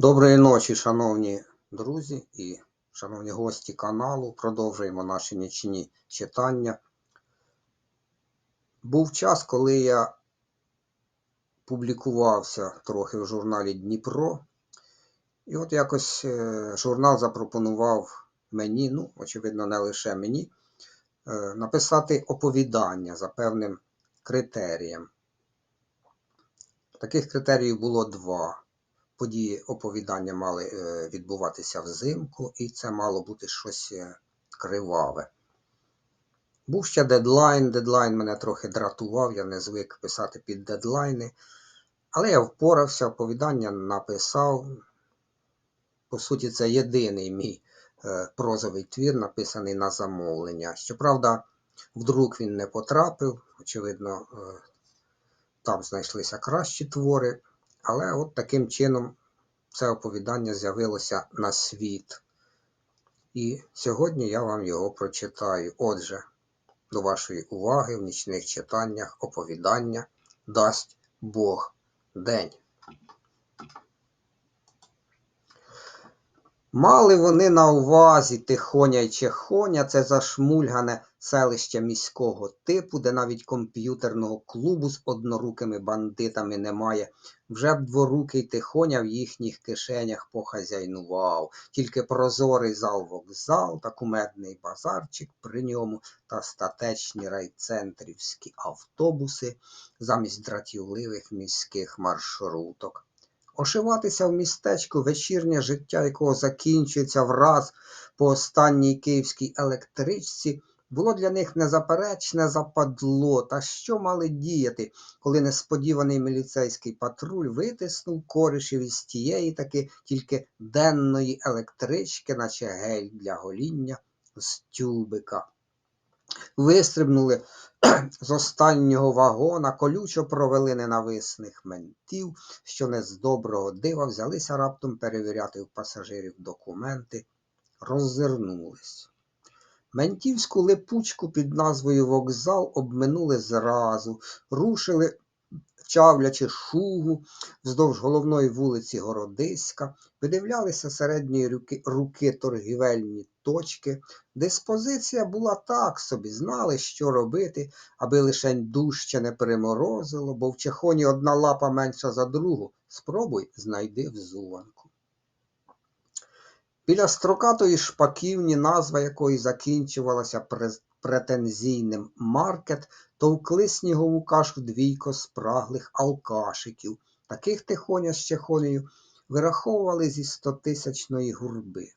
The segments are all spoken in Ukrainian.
Доброї ночі, шановні друзі і шановні гості каналу. Продовжуємо наші нічні читання. Був час, коли я публікувався трохи в журналі Дніпро. І от якось е, журнал запропонував мені, ну, очевидно, не лише мені, е, написати оповідання за певним критерієм. Таких критеріїв було два. Події оповідання мали е, відбуватися взимку, і це мало бути щось е, криваве. Був ще дедлайн. Дедлайн мене трохи дратував, я не звик писати під дедлайни. Але я впорався, оповідання написав. По суті, це єдиний мій е, прозовий твір, написаний на замовлення. Щоправда, в друк він не потрапив. Очевидно, там знайшлися кращі твори. Але от таким чином це оповідання з'явилося на світ. І сьогодні я вам його прочитаю. Отже, до вашої уваги в нічних читаннях оповідання дасть Бог день. Мали вони на увазі Тихоня й Чехоня, це зашмульгане селище міського типу, де навіть комп'ютерного клубу з однорукими бандитами немає. Вже б дворукий Тихоня в їхніх кишенях похазяйнував. Тільки прозорий зал вокзал та кумедний базарчик при ньому та статечні райцентрівські автобуси замість дратівливих міських маршруток. Ошиватися в містечку, вечірнє життя якого закінчується враз по останній київській електричці, було для них незаперечне западло. Та що мали діяти, коли несподіваний міліцейський патруль витиснув коришів із тієї таки тільки денної електрички, наче гель для гоління з тюбика. Вистрибнули з останнього вагона, колючо провели ненависних ментів, що не з доброго дива взялися раптом перевіряти в пасажирів документи, роззирнулись. Ментівську липучку під назвою вокзал обминули зразу, рушили, чавлячи шугу вздовж головної вулиці Городиська, видивлялися середньої руки, торгівельні точки. Диспозиція була так собі, знали, що робити, аби лишень дужче не приморозило, бо в чехоні одна лапа менша за другу. Спробуй знайди взуванку. Біля строкатої шпаківні, назва якої закінчувалася претензійним маркет, товкли снігову кашу двійко спраглих алкашиків. Таких тихоня з чехонею вираховували зі стотисячної гурби.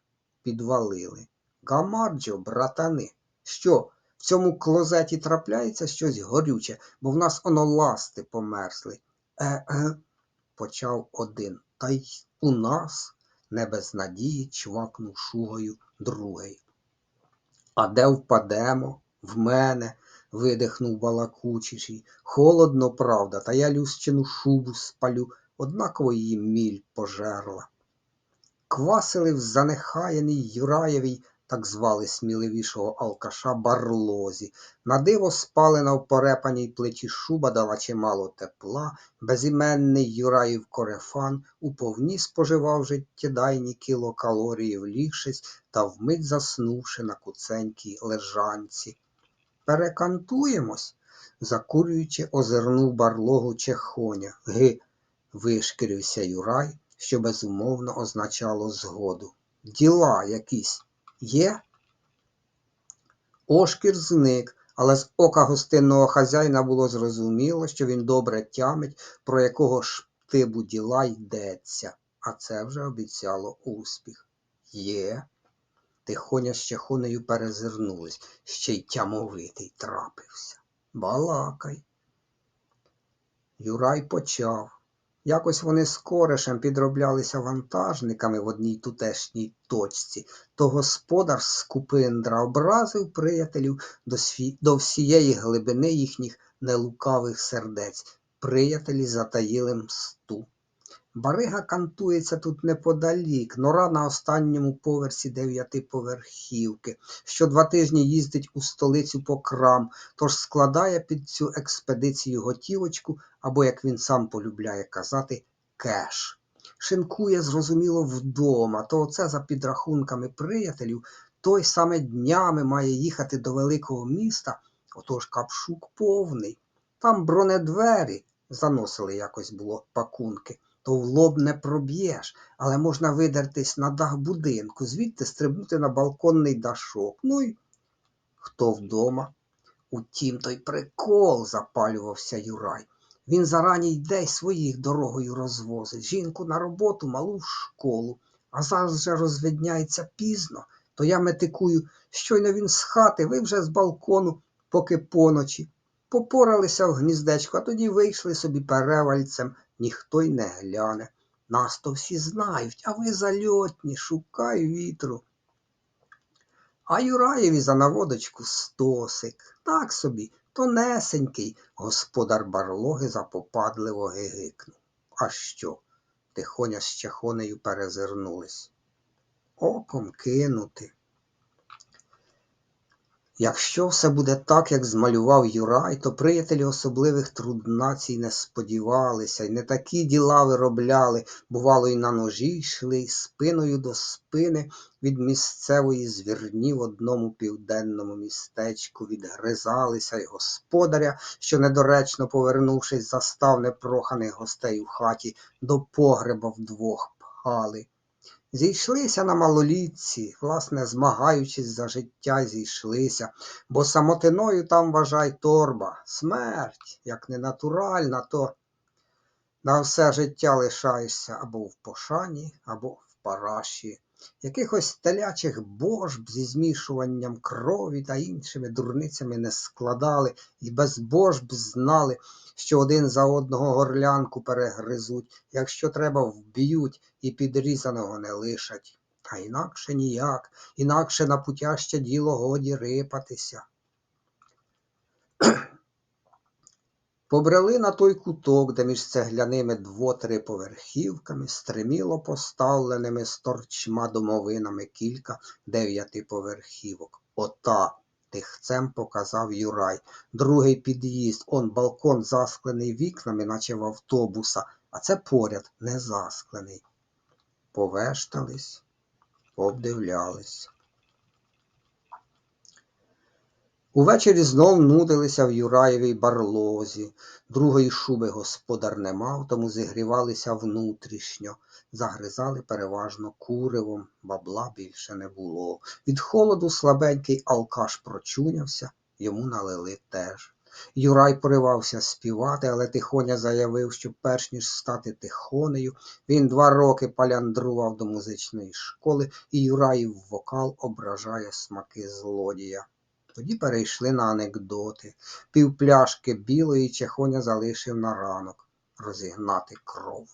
Підвалили. Гамарджо, братани, що, в цьому клозеті трапляється щось горюче, бо в нас оно ласти померзли. Е-е, почав один. Та й у нас не без надії чвакнув шугою другий. А де впадемо? В мене, видихнув балакучий. Холодно, правда, та я люсчину шубу спалю, однаково її міль пожерла. Квасили в занехаяний Юраєвій, так звали сміливішого алкаша, барлозі. На диво спалена в порепаній плиті шуба дала чимало тепла, безіменний Юраїв корефан уповні споживав життєдайні кілокалорії, влігшись та вмить заснувши на куценькій лежанці. Перекантуємось, закурюючи, озирнув барлогу чехоня. Ги, вишкірився Юрай, що безумовно означало згоду. Діла якісь є? Ошкір зник, але з ока гостинного хазяїна було зрозуміло, що він добре тямить, про якого ж тибу діла йдеться, а це вже обіцяло успіх. Є. Тихоня з чехонею перезирнулись, ще й тямовитий трапився. Балакай. Юрай почав. Якось вони з корешем підроблялися вантажниками в одній тутешній точці, то господар з Купиндра образив приятелів до, сві... до всієї глибини їхніх нелукавих сердець. Приятелі затаїли мсту. Барига кантується тут неподалік, нора на останньому поверсі дев'ятиповерхівки. Що два тижні їздить у столицю по крам, тож складає під цю експедицію готівочку, або, як він сам полюбляє казати, кеш. Шинкує, зрозуміло, вдома, то оце за підрахунками приятелів, той саме днями має їхати до великого міста, отож капшук повний. Там бронедвері заносили якось було пакунки, то в лоб не проб'єш, але можна видертись на дах будинку, звідти стрибнути на балконний дашок. Ну й хто вдома? Утім, той прикол, запалювався Юрай. Він зарані йде й своїх дорогою розвозить. Жінку на роботу, малу в школу. А зараз вже розвидняється пізно, то я метикую, щойно він з хати, ви вже з балкону, поки поночі. Попоралися в гніздечко, а тоді вийшли собі перевальцем, ніхто й не гляне. Нас то всі знають, а ви зальотні, шукай вітру. А Юраєві за наводочку стосик. Так собі, тонесенький, господар барлоги запопадливо гигикнув. А що? Тихоня з чахонею перезирнулись. Оком кинути. Якщо все буде так, як змалював Юрай, то приятелі особливих труднацій не сподівалися, й не такі діла виробляли, бувало, й на ножі йшли, й спиною до спини від місцевої звірні в одному південному містечку відгризалися й господаря, що недоречно повернувшись, застав непроханих гостей у хаті, до погреба вдвох пхали. Зійшлися на малолітці, власне, змагаючись за життя, зійшлися, бо самотиною там, вважай, торба, смерть, як не натуральна, то на все життя лишаєшся або в пошані, або в параші. Якихось телячих божб зі змішуванням крові та іншими дурницями не складали, і без божб знали, що один за одного горлянку перегризуть, якщо треба вб'ють і підрізаного не лишать. А інакше ніяк, інакше на путяще діло годі рипатися. Побрели на той куток, де між цегляними дво-три поверхівками, стриміло поставленими з торчма домовинами кілька дев'ятиповерхівок. Ота, тихцем показав Юрай. Другий під'їзд, он балкон засклений вікнами, наче в автобуса, а це поряд не засклений. Повештались, обдивлялись. Увечері знов нудилися в Юраєвій барлозі. Другої шуби господар не мав, тому зігрівалися внутрішньо, загризали переважно куривом, бабла більше не було. Від холоду слабенький алкаш прочунявся, йому налили теж. Юрай поривався співати, але тихоня заявив, що перш ніж стати тихонею, він два роки паляндрував до музичної школи, і Юраїв вокал ображає смаки злодія. Тоді перейшли на анекдоти. Півпляшки білої чехоня залишив на ранок розігнати кров.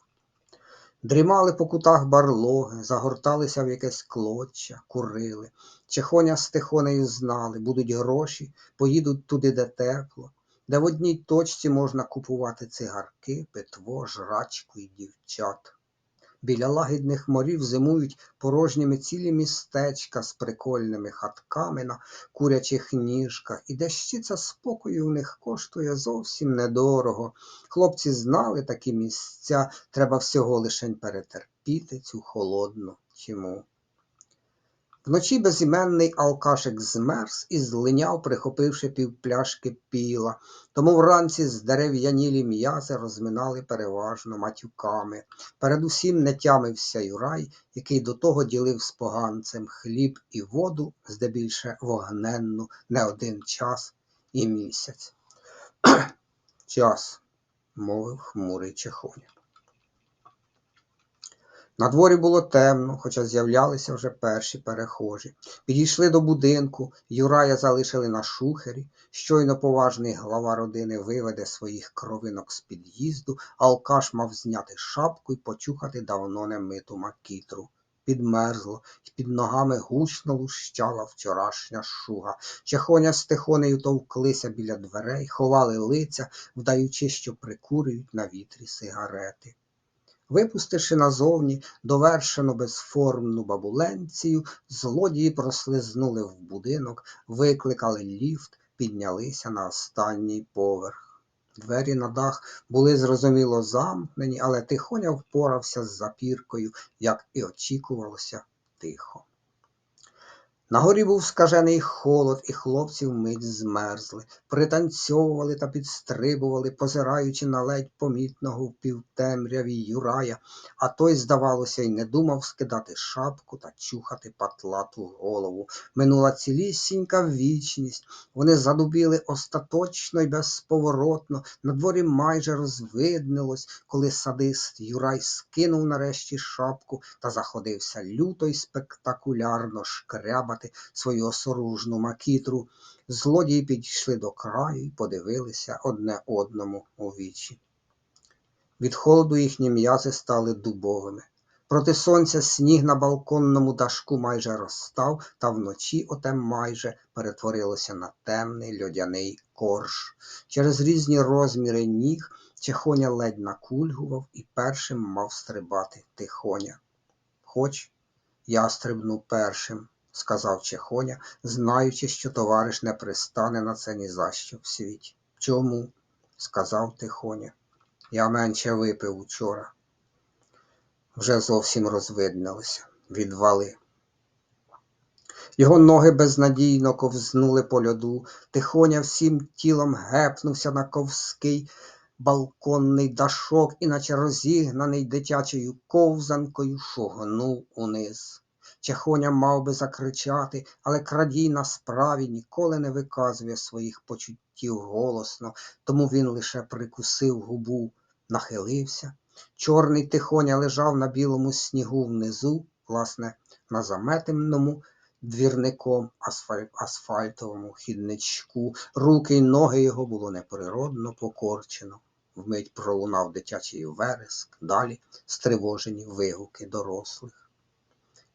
Дрімали по кутах барлоги, загорталися в якесь клоччя, курили. Чехоня з тихонею знали, будуть гроші, поїдуть туди, де тепло, де в одній точці можна купувати цигарки, питво, жрачку і дівчат. Біля лагідних морів зимують порожніми цілі містечка з прикольними хатками на курячих ніжках, і дещиця спокою в них коштує зовсім недорого. Хлопці знали такі місця, треба всього лишень перетерпіти цю холодну тьму. Вночі безіменний алкашик змерз і злиняв, прихопивши півпляшки піла, тому вранці здерев'янілі м'язи розминали переважно матюками. Передусім не тямився Юрай, який до того ділив з поганцем хліб і воду, здебільше вогненну, не один час і місяць. Час, мовив хмурий чехоня. На дворі було темно, хоча з'являлися вже перші перехожі. Підійшли до будинку, Юрая залишили на шухері. Щойно поважний глава родини виведе своїх кровинок з під'їзду, алкаш мав зняти шапку і почухати давно немиту макітру. Підмерзло, і під ногами гучно лущала вчорашня шуга. Чехоня з тихонею товклися біля дверей, ховали лиця, вдаючи, що прикурюють на вітрі сигарети. Випустивши назовні довершено безформну бабуленцію, злодії прослизнули в будинок, викликали ліфт, піднялися на останній поверх. Двері на дах були зрозуміло замкнені, але тихоня впорався з запіркою, як і очікувалося, тихо. На горі був скажений холод, і хлопці вмить змерзли, пританцьовували та підстрибували, позираючи на ледь помітного в півтемряві Юрая, а той, здавалося, й не думав скидати шапку та чухати патлату голову. Минула цілісінька вічність, вони задубіли остаточно й безповоротно, на дворі майже розвиднилось, коли садист Юрай скинув нарешті шапку та заходився люто й спектакулярно шкрябати свою осоружну макітру. Злодії підійшли до краю й подивилися одне одному у вічі. Від холоду їхні м'язи стали дубовими. Проти сонця сніг на балконному дашку майже розстав, та вночі оте майже перетворилося на темний льодяний корж. Через різні розміри ніг Чехоня ледь накульгував і першим мав стрибати тихоня. Хоч я стрибну першим, сказав Чехоня, знаючи, що товариш не пристане на це ні за що в світі. Чому? сказав Тихоня. Я менше випив учора. Вже зовсім розвиднилося. Відвали. Його ноги безнадійно ковзнули по льоду, тихоня всім тілом гепнувся на ковський балконний дашок, і наче розігнаний дитячою ковзанкою шугнув униз. Чехоня мав би закричати, але крадій на справі ніколи не виказує своїх почуттів голосно, тому він лише прикусив губу, нахилився. Чорний тихоня лежав на білому снігу внизу, власне, на заметеному двірником асфаль... асфальтовому хідничку. Руки й ноги його було неприродно покорчено. Вмить пролунав дитячий вереск, далі стривожені вигуки дорослих.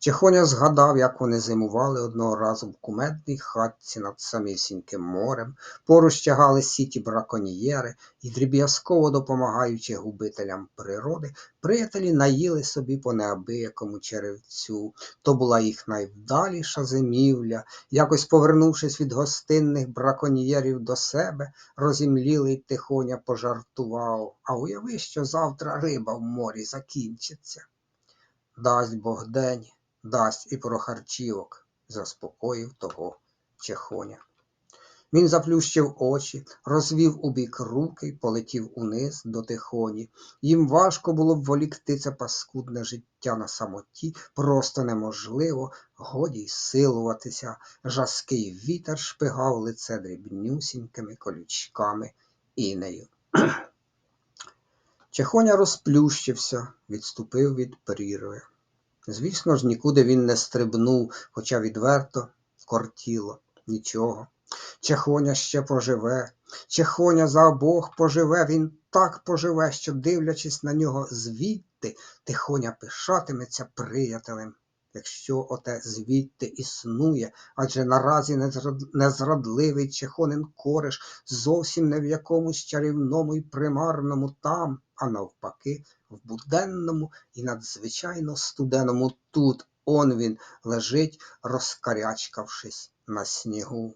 Чехоня згадав, як вони зимували одного разу в кумедній хатці над самісіньким морем, поруч тягали сіті браконьєри і, дріб'язково допомагаючи губителям природи, приятелі наїли собі по неабиякому черевцю. То була їх найвдаліша зимівля. Якось повернувшись від гостинних браконьєрів до себе, розімлілий тихоня пожартував. А уяви, що завтра риба в морі закінчиться. Дасть Бог день, дасть і про харчівок, заспокоїв того чехоня. Він заплющив очі, розвів у бік руки полетів униз до тихоні. Їм важко було б волікти це паскудне життя на самоті, просто неможливо, годі й силуватися. Жаский вітер шпигав лице дрібнюсінькими колючками інею. Чехоня розплющився, відступив від прірви. Звісно ж, нікуди він не стрибнув, хоча відверто кортіло нічого. Чехоня ще поживе, Чехоня за обох поживе, він так поживе, що, дивлячись на нього звідти, тихоня пишатиметься приятелем. Якщо оте звідти існує, адже наразі незрад- незрадливий чехонин кореш зовсім не в якомусь чарівному й примарному там, а навпаки, в буденному і надзвичайно студеному тут. Он він лежить, розкарячкавшись на снігу.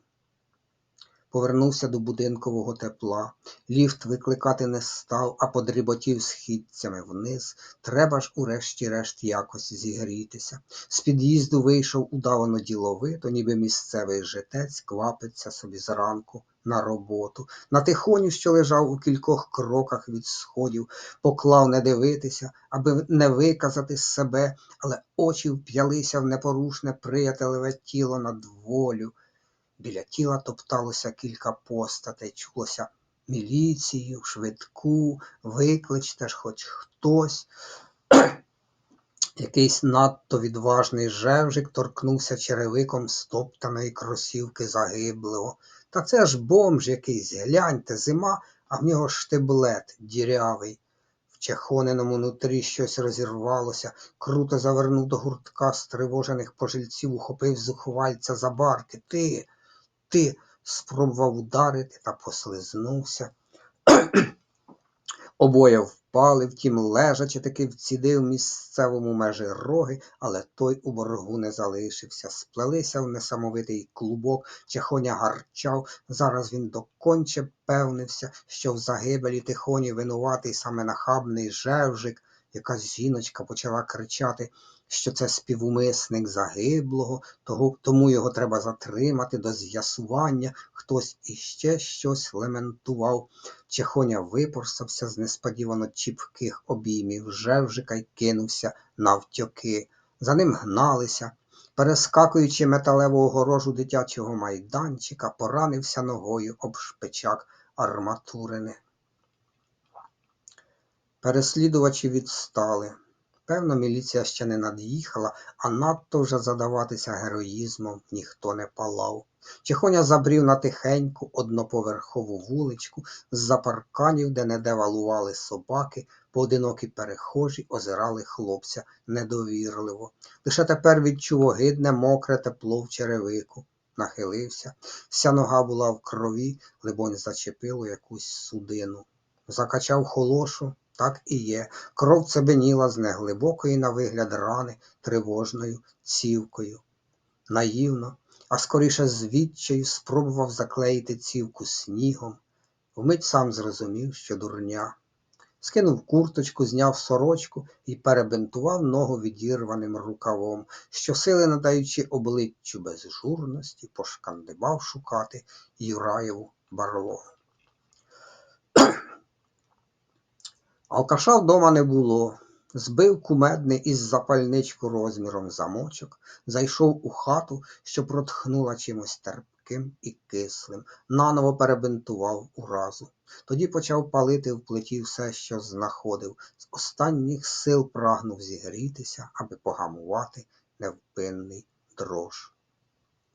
Повернувся до будинкового тепла. Ліфт викликати не став, а подріботів східцями вниз. Треба ж урешті-решт якось зігрітися. З під'їзду вийшов удавано діловито, ніби місцевий житець квапиться собі зранку на роботу. На тихоню, що лежав у кількох кроках від сходів, поклав не дивитися, аби не виказати себе, але очі вп'ялися в непорушне приятелеве тіло над волю. Біля тіла топталося кілька постатей, чулося міліцію, швидку, викличте ж хоч хтось. Якийсь надто відважний жевжик торкнувся черевиком стоптаної кросівки загиблого. Та це ж бомж якийсь, гляньте, зима, а в нього штиблет дірявий. В чехоненому нутрі щось розірвалося, круто завернув до гуртка стривожених пожильців, ухопив зухвальця за барки. Ти, ти спробував ударити та послизнувся. Обоє впали, втім, лежачи таки вцідив місцевому межі роги, але той у боргу не залишився. Сплелися в несамовитий клубок, чехоня гарчав. Зараз він доконче певнився, що в загибелі тихоні винуватий саме нахабний жевжик. Якась жіночка почала кричати, що це співумисник загиблого, тому його треба затримати до з'ясування. Хтось іще щось лементував. Чехоня випорсався з несподівано чіпких обіймів Жевжика й кинувся навтьоки. За ним гналися. Перескакуючи металеву огорожу дитячого майданчика, поранився ногою об шпичак арматурини. Переслідувачі відстали. Певно, міліція ще не над'їхала, а надто вже задаватися героїзмом ніхто не палав. Чехоня забрів на тихеньку одноповерхову вуличку з-за парканів, де не девалували собаки, поодинокі перехожі озирали хлопця недовірливо. Лише тепер відчув огидне мокре тепло в черевику. Нахилився. Вся нога була в крові, либонь зачепило якусь судину. Закачав холошу, так і є. Кров цебеніла з неглибокої на вигляд рани тривожною цівкою. Наївно, а скоріше з відчаю спробував заклеїти цівку снігом. Вмить сам зрозумів, що дурня. Скинув курточку, зняв сорочку і перебинтував ногу відірваним рукавом, щосили надаючи обличчю безжурності, пошкандибав шукати Юраєву барлогу. Алкаша вдома не було. Збив кумедний із запальничку розміром замочок, зайшов у хату, що протхнула чимось терпким і кислим, наново перебинтував уразу. Тоді почав палити в плиті все, що знаходив. З останніх сил прагнув зігрітися, аби погамувати невпинний дрож.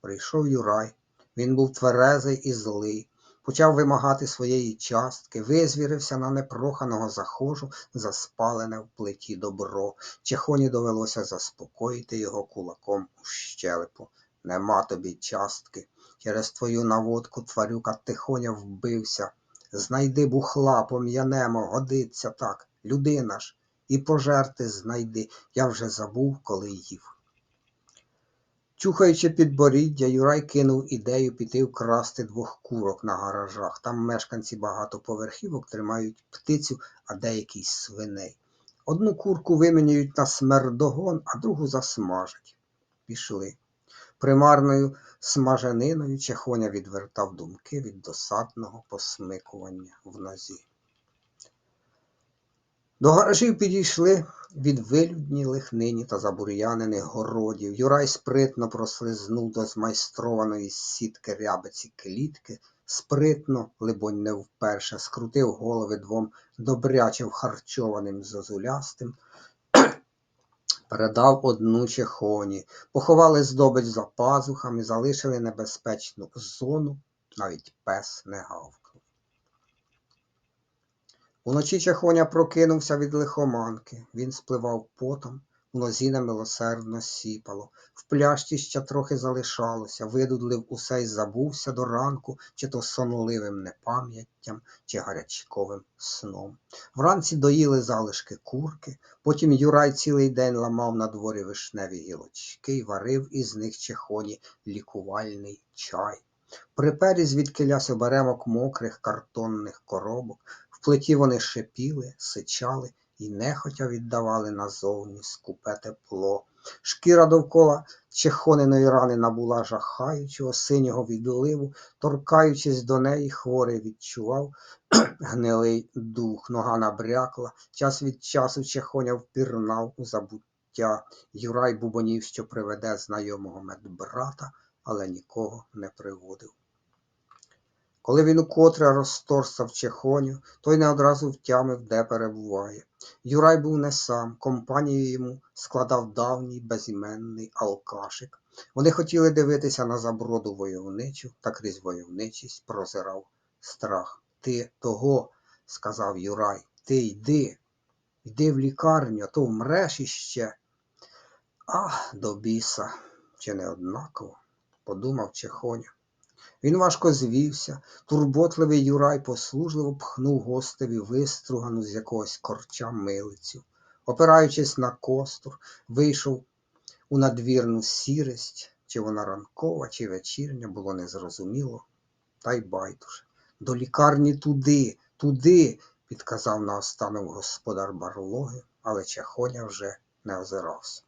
Прийшов Юрай. Він був тверезий і злий почав вимагати своєї частки, визвірився на непроханого захожу за спалене в плиті добро. Чехоні довелося заспокоїти його кулаком у щелепу. Нема тобі частки. Через твою наводку тварюка тихоня вбився. Знайди бухла, пом'янемо, годиться так. Людина ж. І пожерти знайди. Я вже забув, коли їв. Чухаючи підборіддя, Юрай кинув ідею піти вкрасти двох курок на гаражах. Там мешканці багатоповерхівок тримають птицю, а деякі й свиней. Одну курку вимінюють на смердогон, а другу засмажать. Пішли. Примарною смажениною чехоня відвертав думки від досадного посмикування в нозі. До гаражів підійшли від вилюднілих нині та забур'янених городів. Юрай спритно прослизнув до змайстрованої сітки рябиці клітки, спритно, либонь, не вперше, скрутив голови двом добряче вхарчованим зозулястим, передав одну чехоні, поховали здобич за пазухами, залишили небезпечну зону, навіть пес не гавкнув. Уночі чахоня прокинувся від лихоманки. Він спливав потом, в нозі немилосердно сіпало. В пляшці ще трохи залишалося, видудлив усе й забувся до ранку, чи то сонливим непам'яттям, чи гарячковим сном. Вранці доїли залишки курки, потім Юрай цілий день ламав на дворі вишневі гілочки й варив із них чехоні лікувальний чай. Припері звідкилясь оберемок мокрих картонних коробок, плиті вони шипіли, сичали і нехотя віддавали назовні скупе тепло. Шкіра довкола чехониної рани набула жахаючого синього відливу, торкаючись до неї, хворий відчував гнилий дух, нога набрякла, час від часу чехоня впірнав у забуття. Юрай бубонів, що приведе знайомого медбрата, але нікого не приводив. Коли він укотре розторсав чехоню, той не одразу втямив, де перебуває. Юрай був не сам, компанію йому складав давній безіменний алкашик. Вони хотіли дивитися на заброду войовничу, та крізь войовничість прозирав страх. Ти того, сказав Юрай, ти йди, йди в лікарню, то вмреш іще. Ах, до біса, чи не однаково, подумав Чехоня. Він важко звівся, турботливий Юрай послужливо пхнув гостеві вистругану з якогось корча милицю. Опираючись на костур, вийшов у надвірну сірість, чи вона ранкова, чи вечірня, було незрозуміло, та й байдуже. До лікарні туди, туди, підказав наостанок господар барлоги, але Чехоня вже не озирався.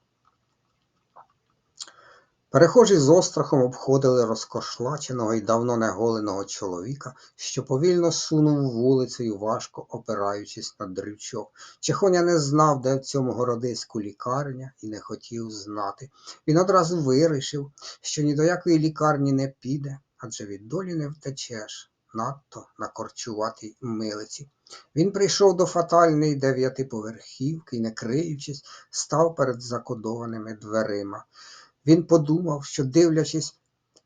Перехожі з острахом обходили розкошлаченого і давно неголеного чоловіка, що повільно сунув вулицею, важко опираючись на дрючок. Чехоня не знав, де в цьому городиську лікарня, і не хотів знати. Він одразу вирішив, що ні до якої лікарні не піде, адже від долі не втечеш, надто на корчуватій милиці. Він прийшов до фатальної дев'ятиповерхівки і, не криючись, став перед закодованими дверима. Він подумав, що, дивлячись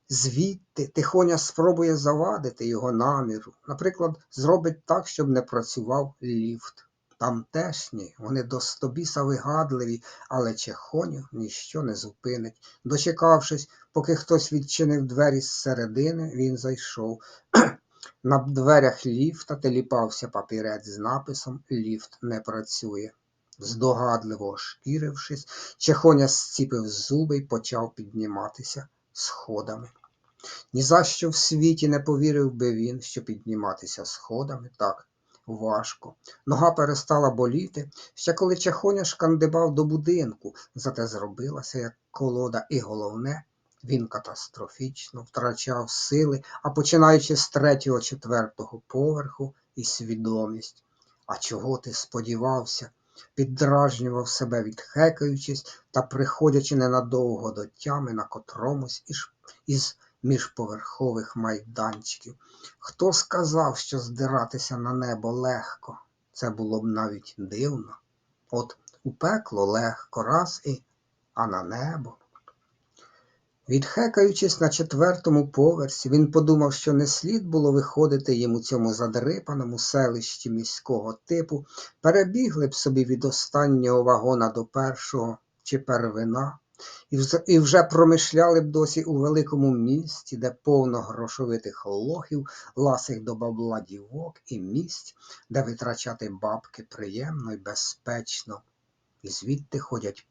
звідти, тихоня спробує завадити його наміру. Наприклад, зробить так, щоб не працював ліфт. Тамтешні, вони до стобіса вигадливі, але чехоню ніщо не зупинить. Дочекавшись, поки хтось відчинив двері зсередини, він зайшов. На дверях ліфта теліпався папірець з написом Ліфт не працює. Здогадливо ошкірившись, Чехоня зціпив зуби й почав підніматися сходами. Ні за що в світі не повірив би він, що підніматися сходами так важко. Нога перестала боліти, ще коли Чехоня шкандибав до будинку, зате зробилася як колода, і головне, він катастрофічно втрачав сили, а починаючи з третього, четвертого поверху і свідомість. А чого ти сподівався? Піддражнював себе, відхекаючись та приходячи ненадовго до тями на котромусь із, міжповерхових майданчиків. Хто сказав, що здиратися на небо легко? Це було б навіть дивно. От у пекло легко раз і, а на небо. Відхекаючись на четвертому поверсі, він подумав, що не слід було виходити йому цьому задрипаному селищі міського типу, перебігли б собі від останнього вагона до першого чи первина, і вже промишляли б досі у великому місті, де повно грошовитих лохів, ласих до бабла дівок і місць, де витрачати бабки приємно і безпечно, і звідти ходять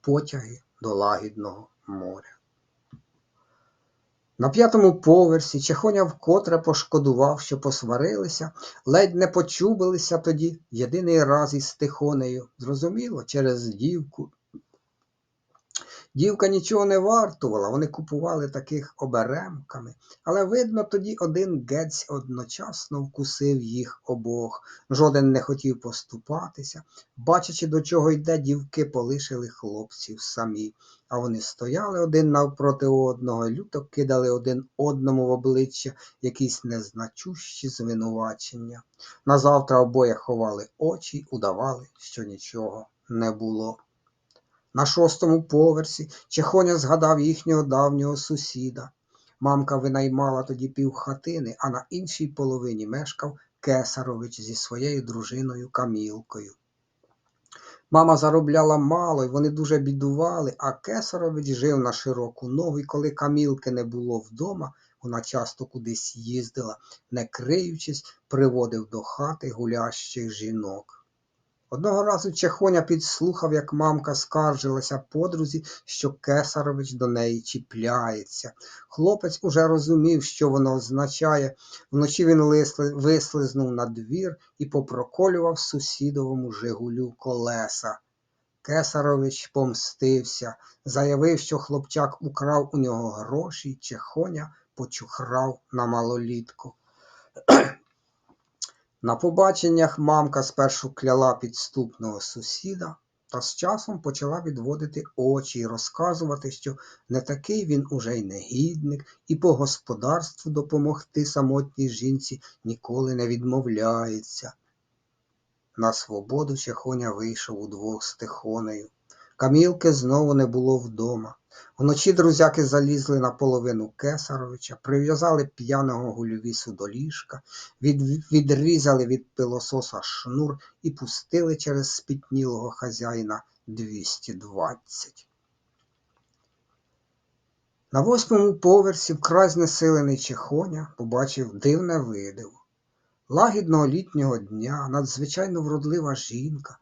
потяги до лагідного моря. На п'ятому поверсі Чехоня вкотре пошкодував, що посварилися, ледь не почубилися тоді єдиний раз із Тихонею. Зрозуміло, через дівку. Дівка нічого не вартувала, вони купували таких оберемками, але видно, тоді один гець одночасно вкусив їх обох. Жоден не хотів поступатися. Бачачи, до чого йде, дівки полишили хлопців самі, а вони стояли один навпроти одного люто кидали один одному в обличчя якісь незначущі звинувачення. Назавтра обоє ховали очі удавали, що нічого не було. На шостому поверсі Чехоня згадав їхнього давнього сусіда. Мамка винаймала тоді півхатини, а на іншій половині мешкав Кесарович зі своєю дружиною Камілкою. Мама заробляла мало, і вони дуже бідували, а Кесарович жив на широку ногу, і коли Камілки не було вдома, вона часто кудись їздила, не криючись, приводив до хати гулящих жінок. Одного разу Чехоня підслухав, як мамка скаржилася подрузі, що Кесарович до неї чіпляється. Хлопець уже розумів, що воно означає. Вночі він вислизнув на двір і попроколював сусідовому Жигулю колеса. Кесарович помстився, заявив, що хлопчак украв у нього гроші, Чехоня почухрав на малолітку. На побаченнях мамка спершу кляла підступного сусіда, та з часом почала відводити очі і розказувати, що не такий він уже й негідник, і по господарству допомогти самотній жінці ніколи не відмовляється. На свободу Чехоня вийшов удвох з Тихонею. Камілки знову не було вдома. Вночі друзяки залізли на половину Кесаровича, прив'язали п'яного гульвісу до ліжка, від, відрізали від пилососа шнур і пустили через спітнілого хазяїна 220. На восьмому поверсі вкрай знесилений Чехоня побачив дивне видиво. Лагідного літнього дня надзвичайно вродлива жінка,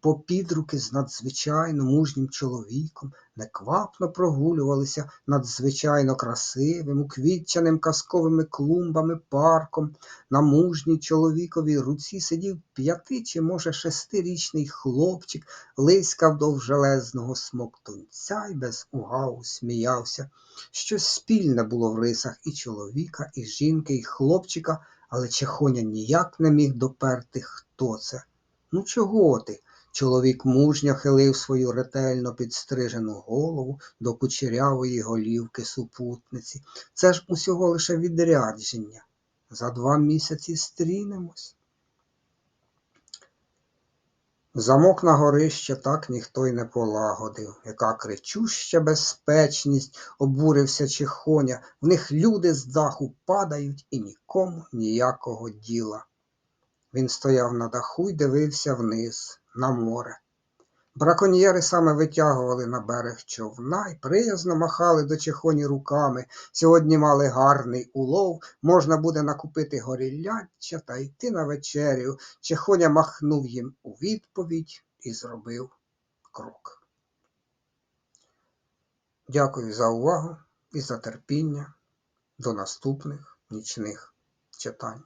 попід руки з надзвичайно мужнім чоловіком, неквапно прогулювалися надзвичайно красивим, уквітченим казковими клумбами парком. На мужній чоловіковій руці сидів п'яти чи, може, шестирічний хлопчик, лискав довжелезного смоктунця й без угаву сміявся. Щось спільне було в рисах і чоловіка, і жінки, і хлопчика, але Чехоня ніяк не міг доперти, хто це. Ну чого ти? Чоловік мужньо хилив свою ретельно підстрижену голову до кучерявої голівки супутниці. Це ж усього лише відрядження. За два місяці стрінемось. Замок на горище так ніхто й не полагодив. Яка кричуща безпечність, обурився Чехоня. В них люди з даху падають і нікому ніякого діла. Він стояв на даху й дивився вниз, на море. Браконьєри саме витягували на берег човна й приязно махали до Чехоні руками. Сьогодні мали гарний улов, можна буде накупити горілляча та йти на вечерю. Чехоня махнув їм у відповідь і зробив крок. Дякую за увагу і за терпіння. До наступних нічних читань.